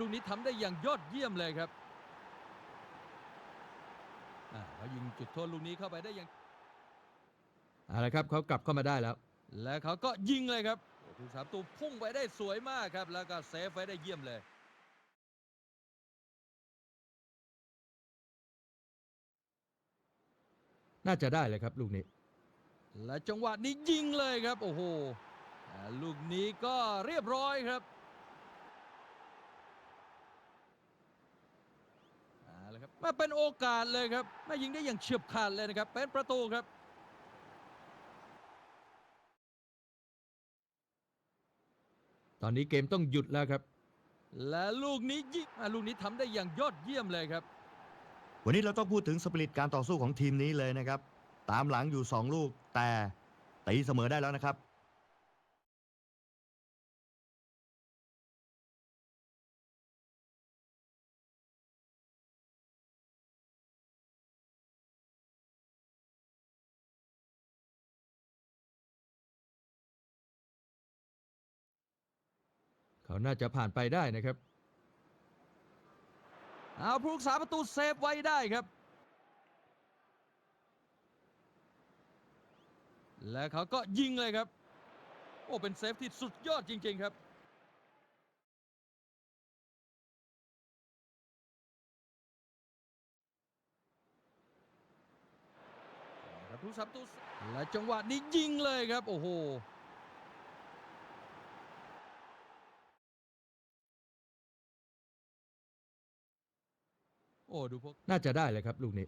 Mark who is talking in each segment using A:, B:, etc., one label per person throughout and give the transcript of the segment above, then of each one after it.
A: ลูกนี้ทำได้อย่างยอดเยี่ยมเลยครับเขายิงจุดโทษลูกนี้เข้าไปได้อย่าง
B: เอาละครับเขากลับเข้ามาได้แล้ว
A: และเขาก็ยิงเลยครับโอ้ผู้สาประตูพุ่งไปได้สวยมากครับ แล้วก็เซฟไว้ได้เยี่ยมเลย
B: น่าจะได้เลยครับลูกนี้
A: และจังหวะนี้ยิงเลยครับ โอ้โห ลูกนี้ก็เรียบร้อยครับเอาละครับ มาเป็นโอกาสเลยครับมายิงได้อย่างเฉียบขาดเลยนะครับ เป็นประตูครับ
B: ตอนนี้เกมต้องหยุดแล้วครับ
A: และลูกนี้ยิงอ่าลูกนี้ทำได้อย่างยอดเยี่ยมเลยครับ
C: วันนี้เราต้องพูดถึงสปิริตการต่อสู้ของทีมนี้เลยนะครับ ตามหลังอยู่ 2 ลูกแต่ตีเสมอได้แล้วนะครับ
B: เขาน่าจะผ่านไปได้นะครับ
A: เอาผู้รักษาประตูเซฟไว้ได้ครับ และเขาก็ยิงเลยครับ โอ้เป็นเซฟที่สุดยอดจริง ๆครับครับผู้รักษาประตูและจังหวะนี้ยิงเลยครับ โอ้โห อ้ดูพวก
B: น่าจะได้เลยครับลูกนี้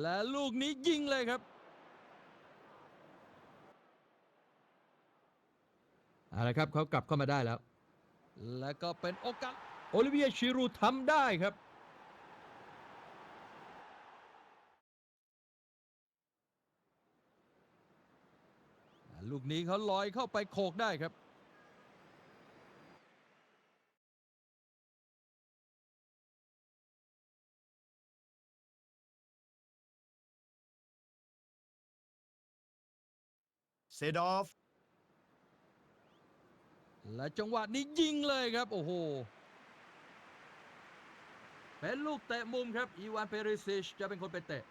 A: และลูกนี้ยิงเลยครับ
B: เอาละครับเขากลับเข้ามาได้แล้ว
A: และก็เป็นโอกาส
B: โอลิเวียชิรูทำได้ครับ
A: อ่าลูกนี้เขาลอยเข้าไปโขกได้ครับ
C: เซดอฟ
A: และจังหวะนี้ยิงเลยครับ โอ้โห เป็นลูกเตะมุมครับ อีวานเปริซิชจะเป็นคนไปเตะ